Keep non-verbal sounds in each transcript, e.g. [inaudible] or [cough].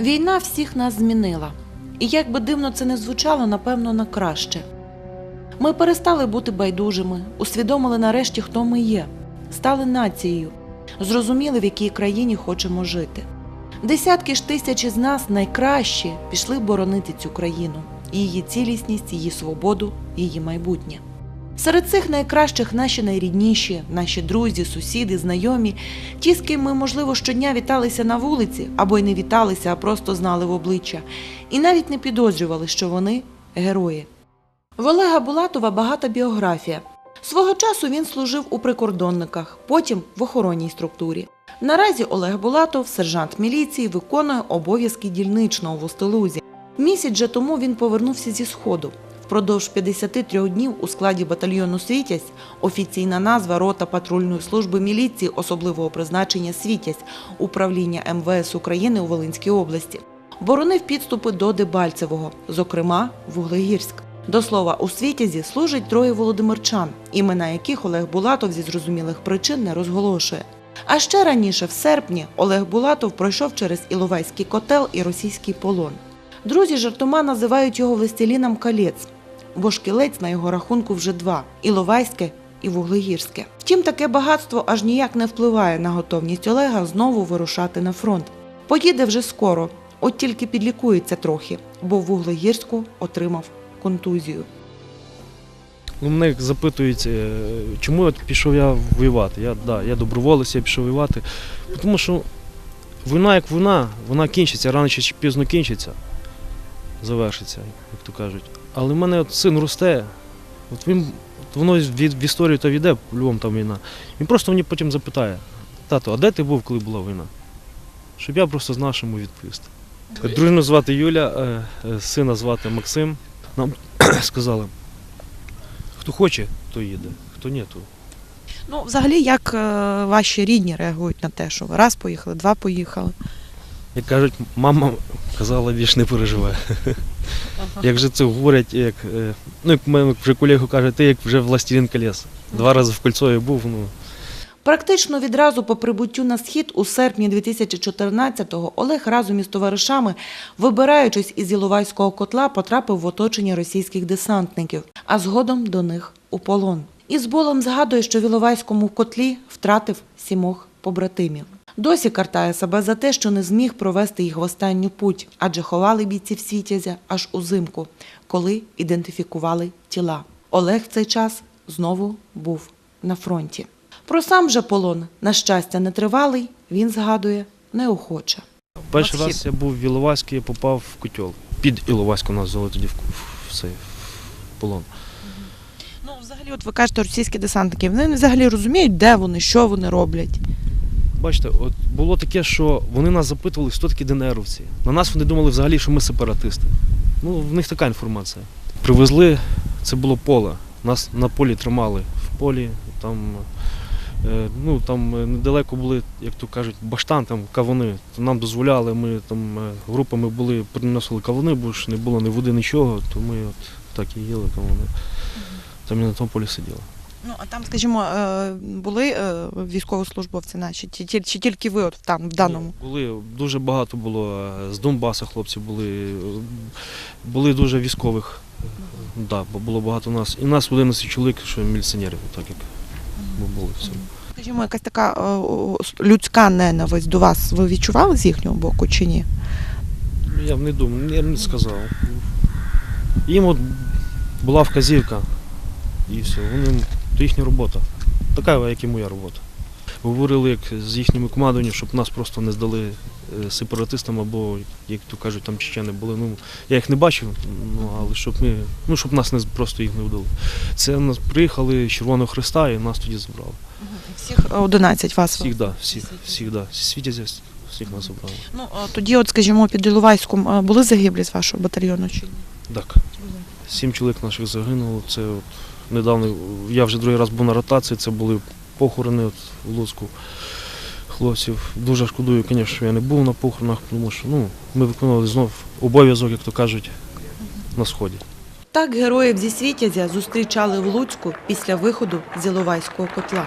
Війна всіх нас змінила. І як би дивно це не звучало, напевно, на краще. Ми перестали бути байдужими, усвідомили нарешті, хто ми є, стали нацією, зрозуміли, в якій країні хочемо жити. Десятки ж тисяч із нас найкращі пішли боронити цю країну, її цілісність, її свободу, її майбутнє. Серед цих найкращих наші найрідніші, наші друзі, сусіди, знайомі, ті, з ким ми, можливо, щодня віталися на вулиці або й не віталися, а просто знали в обличчя, і навіть не підозрювали, що вони герої. В Олега Булатова багата біографія. Свого часу він служив у прикордонниках, потім в охоронній структурі. Наразі Олег Булатов, сержант міліції, виконує обов'язки дільничного в Устилузі. Місяць же тому він повернувся зі сходу. Впродовж 53 днів у складі батальйону Світязь офіційна назва рота патрульної служби міліції особливого призначення Світязь управління МВС України у Волинській області. Боронив підступи до Дебальцевого, зокрема Вуглегірськ. До слова, у Світязі служить троє володимирчан, імена яких Олег Булатов зі зрозумілих причин не розголошує. А ще раніше, в серпні, Олег Булатов пройшов через Іловайський котел і російський полон. Друзі жартома називають його властеліном колець, бо ж кілець на його рахунку вже два Іловайське і Вуглегірське. Втім, таке багатство аж ніяк не впливає на готовність Олега знову вирушати на фронт. Поїде вже скоро, от тільки підлікується трохи, бо в Вуглегірську отримав контузію. Ну, мене запитують, е, чому от пішов я воювати. Я, да, я доброволець, я пішов воювати. Тому що війна як війна, вона кінчиться, рано чи пізно кінчиться, завершиться, як то кажуть. Але в мене от син росте, от він, от воно в історію то йде, по-любому там війна. Він просто мені потім запитає, тато, а де ти був, коли була війна? Щоб я просто знав, що йому відповісти. Дружину звати Юля, е, е, сина звати Максим. Нам [clears throat] сказали, хто хоче, то їде, хто ні, то. Ну, взагалі, як е, ваші рідні реагують на те, що ви раз поїхали, два поїхали? Як кажуть, мама казала, більш не [laughs] переживай. Як вже це говорять, як, е, ну, як мене вже колега каже, ти як вже властелин колес. Два рази в кольцові був, ну, Практично відразу по прибуттю на схід у серпні 2014-го Олег разом із товаришами, вибираючись із Іловайського котла, потрапив в оточення російських десантників, а згодом до них у полон. І з болем згадує, що в Іловайському котлі втратив сімох побратимів. Досі картає себе за те, що не зміг провести їх в останню путь, адже ховали бійців світязя аж узимку, коли ідентифікували тіла. Олег в цей час знову був на фронті. Про сам же полон, на щастя, нетривалий, він згадує неохоче. перший раз я був в Іловайську, я попав в котел. Під Іловайську нас взяли тоді в, в, цей, в полон. Ну, взагалі, от ви кажете, російські десантники, вони взагалі розуміють, де вони, що вони роблять. Бачите, от було таке, що вони нас запитували, хто такі ДНРовці. На нас вони думали взагалі, що ми сепаратисти. Ну, в них така інформація. Привезли, це було поле. Нас на полі тримали. В полі там, е, ну, там е, недалеко були, як то кажуть, баштан, там кавуни. Нам дозволяли, ми там е, групами були, приносили кавуни, бо ж не було ні води, нічого, то ми от так і їли кавуни. Там і на тому полі сиділи. Ну, а там, скажімо, е, були е, військовослужбовці наші, чи, чи тільки ви от там, в даному? Були дуже багато було е, з Донбаса хлопці були, були дуже військових. е, Да, бо було багато нас. І нас 11 чоловік, що міліціонерів, так як ми були всі. Скажімо, якась така людська ненависть до вас ви відчували з їхнього боку чи ні? Я б не думав, я б не сказав. Їм от була вказівка і все. Вони, то їхня робота. Така, як і моя робота. Говорили як з їхніми командуванням, щоб нас просто не здали е, сепаратистам або, як то кажуть, там чечени були. Ну, я їх не бачив, ну, але щоб ми, ну, щоб нас не просто їх не вдали. Це нас приїхали з Червоного Христа і нас тоді забрали. Всіх 11 вас. Всіх, да, всіх, всіх, да. Світязя, всіх нас забрали. Ну, е, тоді, от, скажімо, під Іловайськом були загиблі з вашого батальйону чи ні? Так. Сім чоловік наших загинуло. Це от недавно, я вже другий раз був на ротації, це були похорони от в Луцьку хлопців. Дуже шкодую, звісно, що я не був на похоронах, тому що ну, ми виконували знов обов'язок, як то кажуть, на сході. Так героїв зі Світязя зустрічали в Луцьку після виходу з Іловайського котла.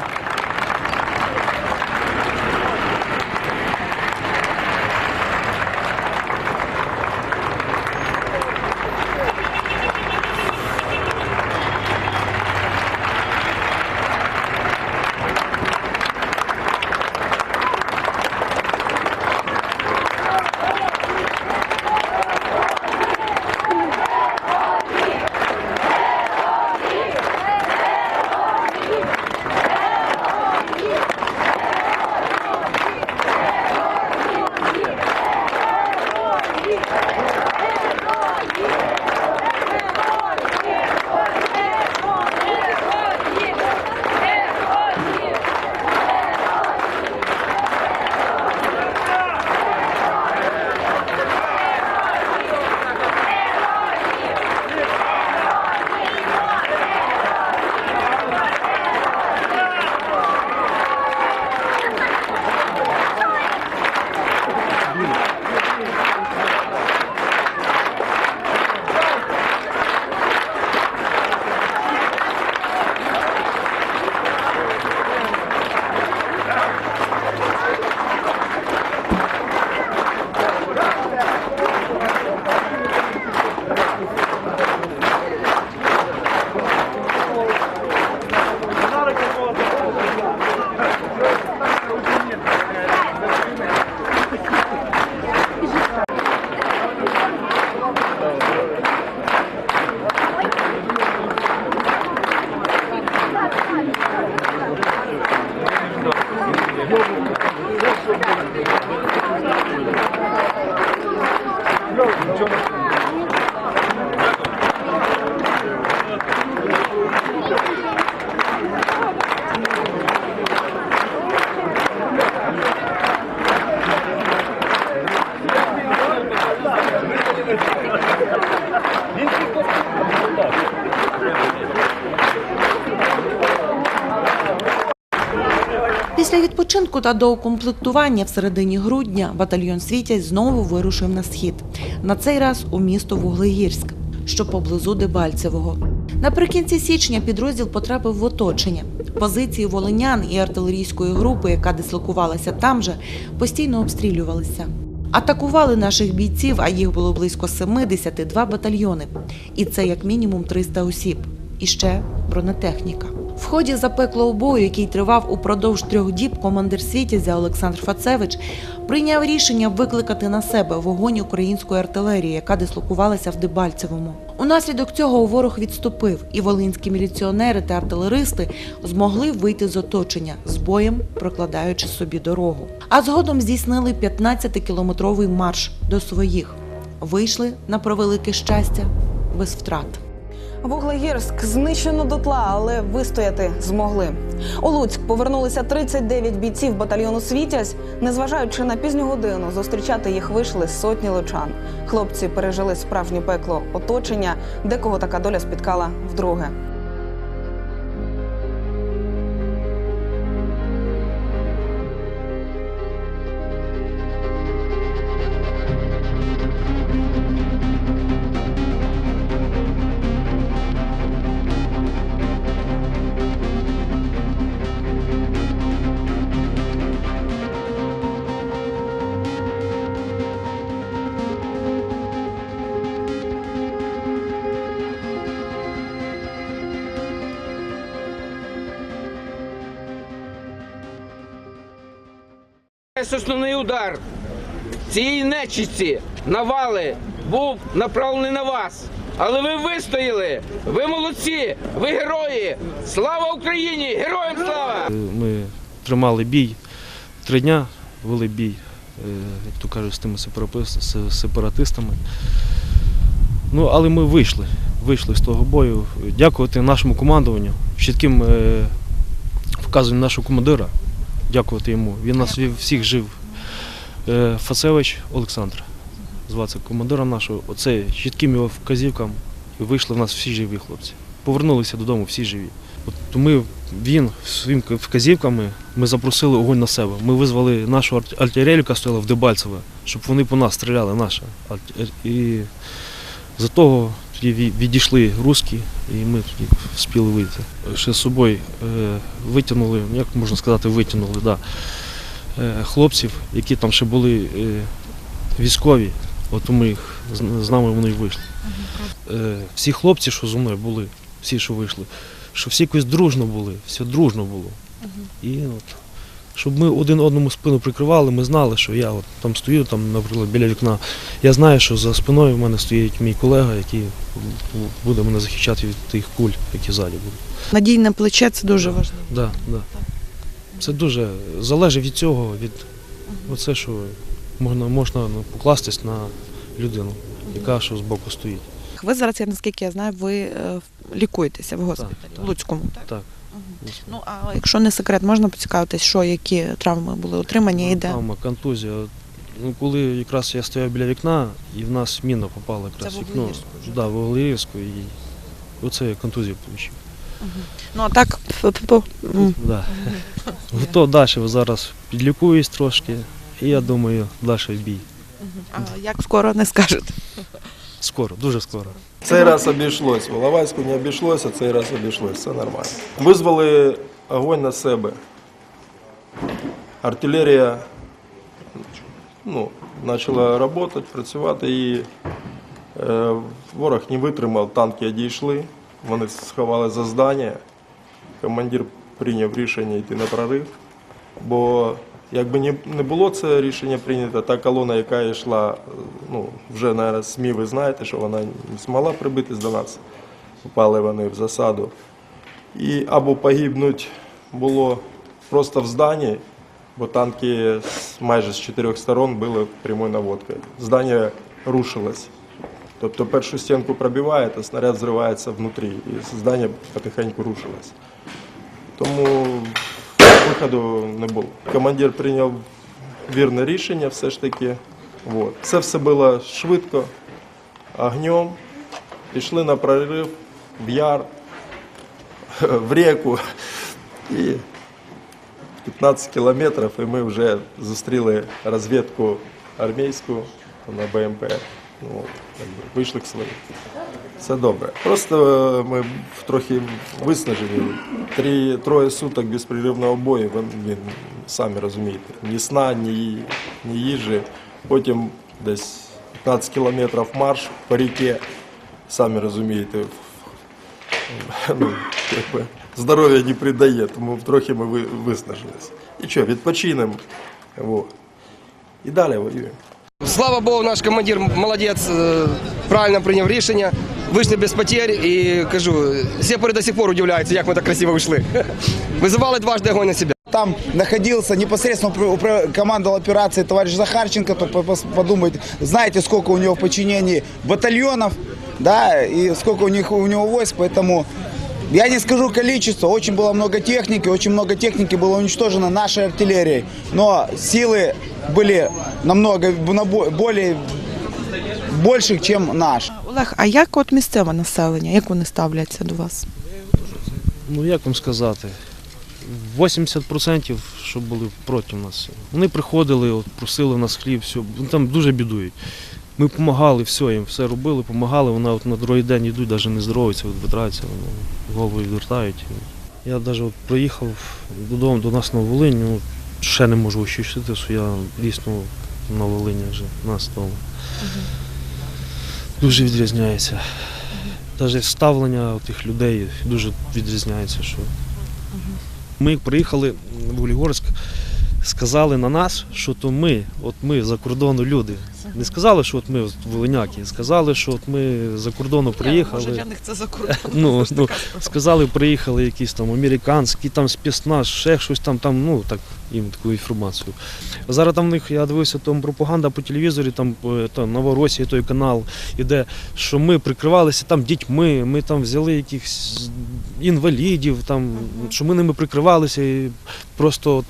Відпочинку та доукомплектування в середині грудня батальйон Світязь знову вирушив на схід. На цей раз у місто Вуглегірськ, що поблизу Дебальцевого. Наприкінці січня підрозділ потрапив в оточення. Позиції волинян і артилерійської групи, яка дислокувалася там же, постійно обстрілювалися. Атакували наших бійців, а їх було близько 70, два батальйони. І це як мінімум 300 осіб. І ще бронетехніка. В ході запеклого бою, який тривав упродовж трьох діб, командир Світязя Олександр Фацевич прийняв рішення викликати на себе вогонь української артилерії, яка дислокувалася в Дебальцевому. Унаслідок цього ворог відступив, і волинські міліціонери та артилеристи змогли вийти з оточення з боєм, прокладаючи собі дорогу. А згодом здійснили 15-кілометровий марш до своїх. Вийшли на превелике щастя без втрат. Вуглегірськ знищено дотла, але вистояти змогли. У Луцьк повернулися 39 бійців батальйону Світязь. Незважаючи на пізню годину, зустрічати їх вийшли сотні лучан. Хлопці пережили справжнє пекло оточення, декого така доля спіткала вдруге. Основний удар цієї нечисті навали був направлений на вас. Але ви вистояли! Ви молодці! Ви герої! Слава Україні! Героям слава! Ми тримали бій три дня, вели бій, е, як то кажуть, з тими сепаратистами. Ну, але ми вийшли. Вийшли з того бою. Дякувати нашому командуванню, чітким е, вказуванням нашого командира. Дякувати йому. Він нас всіх жив. Е, Фацевич Олександр. Звати командиром нашого. Оце чітким його вказівкам. Вийшли в нас всі живі хлопці. Повернулися додому всі живі. От ми, він своїми вказівками ми запросили огонь на себе. Ми визвали нашу арт- артилерію, яка стояла в Дебальцеве, щоб вони по нас стріляли, наша. І за того тоді відійшли русські, і ми тоді встигли вийти. Ще з собою е, витягнули, як можна сказати, витягнули, да, е, хлопців, які там ще були е, військові. От ми їх з- нами вони вийшли. Всі хлопці, що зі мною були, всі, що вийшли, що всі якось дружно були, все дружно було. І от, щоб ми один одному спину прикривали, ми знали, що я от там стою, там, наприклад, біля вікна. Я знаю, що за спиною в мене стоїть мій колега, який буде мене захищати від тих куль, які ззаді будуть. Надійне плече це дуже важливо. Да, да. Це дуже залежить від цього, від оце, що можна, можна ну, покластись на людину, яка що збоку стоїть. Ви зараз, я наскільки я знаю, ви е, лікуєтеся в госпіталі так. в Луцькому. Так? Так. Ну а якщо не секрет, можна поцікавитись, що які травми були отримані і де? Травма, контузія. Ну, коли якраз я стояв біля вікна, і в нас міна попала якраз Це в в вікно. Вуглеївську вже? Да, в Вуглеївську, і оце я контузію отримав. Ну а так п-п-п, м, Да. То далі зараз підлікуюсь трошки, і я думаю, далі бій. а як скоро не скажете? [laughs] Скоро, дуже скоро. Цей раз обійшлось. В Іловайську не обійшлося, цей раз обійшлось, все нормально. Визвали огонь на себе. Артилерія ну, почала працювати, працювати і е, ворог не витримав, танки одійшли, вони сховали за здання. Командир прийняв рішення йти на прорив, бо якби не, було це рішення прийнято, та колона, яка йшла, ну, вже на СМІ ви знаєте, що вона не змогла прибитись до нас. Попали вони в засаду. І або погибнуть було просто в зданні, бо танки майже з чотирьох сторон били прямою наводкою. Здання рушилось. Тобто першу стінку пробиває, а снаряд зривається внутрі, і здання потихеньку рушилось. Тому виходу не було. Командир прийняв вірне рішення все ж таки. Вот. Це все було швидко, огнем. Пішли на прорив в яр, [laughs] в реку. І 15 кілометрів, і ми вже зустріли розвідку армійську на БМП. Ну, якби вийшли к своїм. Все добре. Просто е, ми трохи виснажені. Три, троє суток безперервного бою, ви самі розумієте. Ні сна, ні, ні їжі. Потім десь 15 кілометрів марш по ріки, самі розумієте, ну, здоров'я не придає, тому трохи ми ви- виснажились. І що, відпочинемо. І далі воюємо. Слава Богу, наш командир молодець, е, правильно прийняв рішення. Вийшли без потерь і кажу, сепари до сих пор удивляються, як ми так красиво вийшли. [laughs] Визивали дважды огонь на себе. Там находился непосредственно командовал операцией товарищ Захарченко, то подумайте, знаете, сколько у него в подчинении батальонов, да, и сколько у них у него войск, поэтому я не скажу количество, очень было много техники, очень много техники было уничтожено нашей артиллерией, но силы были намного набо- более больших, чем наши. Олег, а як от місцеве населення, як вони ставляться до вас? Ну як вам сказати? 80% що були проти нас. Вони приходили, от, просили нас хліб, все. Вони там дуже бідують. Ми допомагали, все, їм все робили, допомагали. Вони от на другий день йдуть, навіть не здоровуються, відвертаються, вони голову відвертають. Я навіть от приїхав додому до нас на Волинь, ну, ще не можу ощущити, що я дійсно на Волині вже на столу. Дуже відрізняється. Навіть ставлення тих людей дуже відрізняється. Що... Ми приїхали в Улігорськ, сказали на нас, що то ми, от ми за кордону люди. Не сказали, що от ми волиняки, сказали, що от ми за кордону приїхали. це за кордон. [laughs] Ну, ну, сказали, приїхали якісь там американські, там спецназ, ще щось там, там, ну так, їм таку інформацію. Зараз там в них, я дивився, там пропаганда по телевізорі, там е, та, Новоросія, той канал, іде, що ми прикривалися там дітьми, ми там взяли якихось інвалідів, там, що ми ними прикривалися і просто от.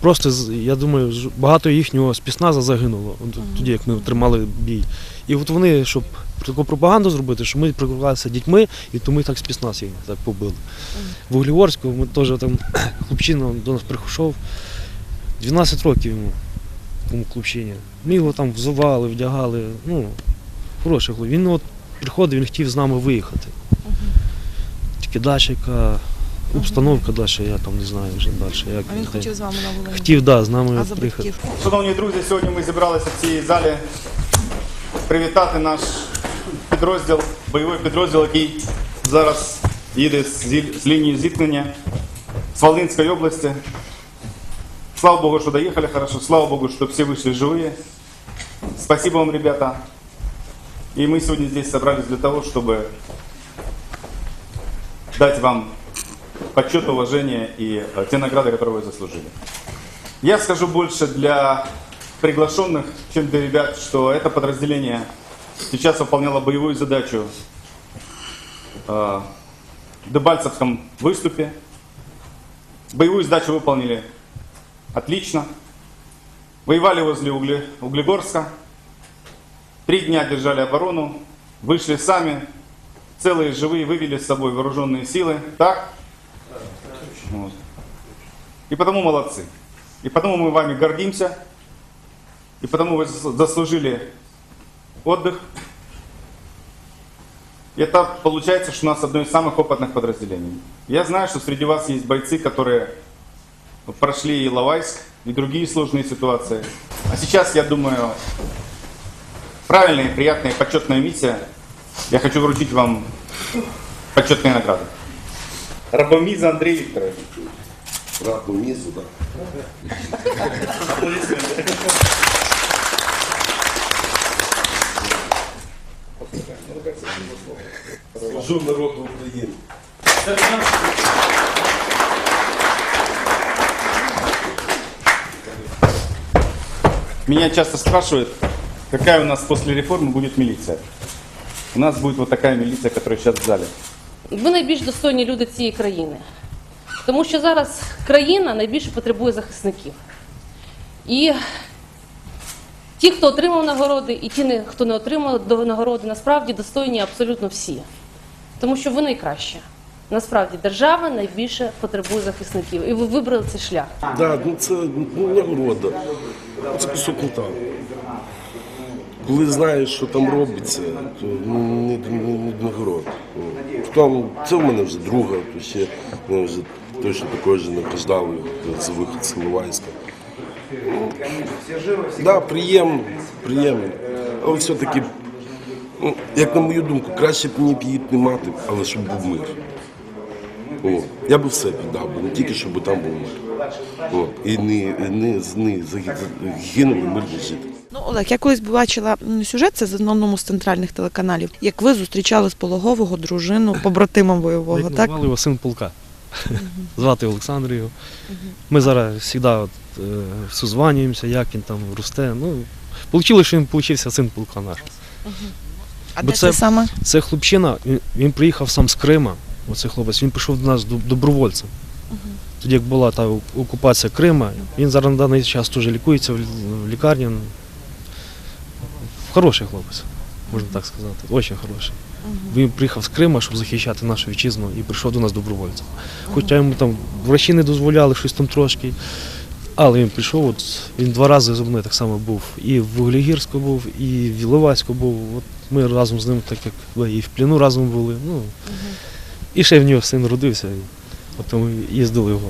Просто я думаю, багато їхнього спецназа загинуло тоді, як ми тримали бій. І от вони, щоб таку пропаганду зробити, що ми прикривалися дітьми, і тому і так спецназ їх так побили. В Углігорську ми теж там [clears throat] хлопчина до нас прийшов. 12 років йому тому хлопчині. Ми його там взували, вдягали. Ну, хороший хлоп. Він от приходив, він хотів з нами виїхати. Тільки далі яка обстановка далі, я там не знаю вже далі. Як А він де. хотів з вами на Волині? Хотів, да, з нами А от за приїхати. батьків? Шановні друзі, сьогодні ми зібралися в цій залі привітати наш підрозділ, бойовий підрозділ, який зараз їде з, зі- з лінії зіткнення з Волинської області. Слава Богу, что доехали хорошо. Слава Богу, что все вышли живые. Спасибо вам, ребята. И мы сегодня здесь собрались для того, чтобы дать вам почет, уважение и э, те награды, которые вы заслужили. Я скажу больше для приглашенных, чем для ребят, что это подразделение сейчас выполняло боевую задачу э, в Дебальцевском выступе. Боевую задачу выполнили отлично. Воевали возле Угле- Углегорска. Три дня держали оборону. Вышли сами. Целые живые вывели с собой вооруженные силы. Так? И потому молодцы. И потому мы вами гордимся. И потому вы зас- заслужили отдых. И Это получается, что у нас одно из самых опытных подразделений. Я знаю, что среди вас есть бойцы, которые прошли и Лавайск, и другие сложные ситуации. А сейчас, я думаю, правильная, приятная, почетная миссия. Я хочу вручить вам почетные награды. Рабомиза Андрей Викторович Меня часто спрашивают, какая у нас после реформы будет милиция. У нас будет вот такая милиция, которая сейчас в зале. Ви найбільш достойні люди цієї країни. Тому що зараз країна найбільше потребує захисників. І ті, хто отримав нагороди, і ті, хто не отримав нагороди, насправді достойні абсолютно всі. Тому що ви найкраще. Насправді держава найбільше потребує захисників, і ви вибрали цей шлях. Да, ну це ну, нагорода. Це кусок металу. Коли знаєш, що там робиться, то ну, не, не, не нагорода. Ну, Там, це в мене вже друга, то ще мене вже точно також же награждали за вихід з Іловайська. Ну, да, приємно, приємно. Але все-таки, ну, як на мою думку, краще б мені б її не мати, але щоб був мир. О, я би все піддав, би, не тільки щоб там був мир. О, і не, не, не загинули мирні жити. Ну, Олег, я колись бачила сюжет, це з одному з центральних телеканалів, як ви зустрічали з пологового дружину побратима бойового, Як так? назвали його син полка. Звати Олександр його. Ми зараз завжди е, созванюємося, як він там росте. Ну, Получилось, що він получився син полка наш. А бо де це- саме? Це хлопчина, він, він приїхав сам з Крима, оцей хлопець, він прийшов до нас добровольцем. Тоді як була та окупація Крима, він зараз на даний час теж лікується в в лікарні. Хороший хлопець, можна так сказати. Дуже хороший. Він приїхав з Крима, щоб захищати нашу вітчизну і прийшов до нас добровольцем. Хоча йому там врачі не дозволяли щось там трошки. Але він прийшов, от, він два рази зі мною так само був. І в Вуглегірську був, і в Іловайську був. От ми разом з ним, так як і в плену разом були. Ну, І ще в нього син родився. От ми їздили його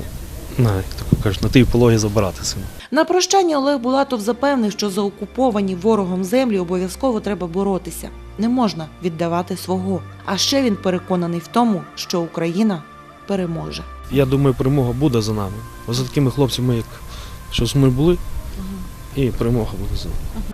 на, як так кажуть, на ті пологи забирати сина. На прощання Олег Булатов запевнив, що за окуповані ворогом землі обов'язково треба боротися. Не можна віддавати свого. А ще він переконаний в тому, що Україна переможе. Я думаю, перемога буде за нами. За такими хлопцями, як що ми були, і перемога буде за нами.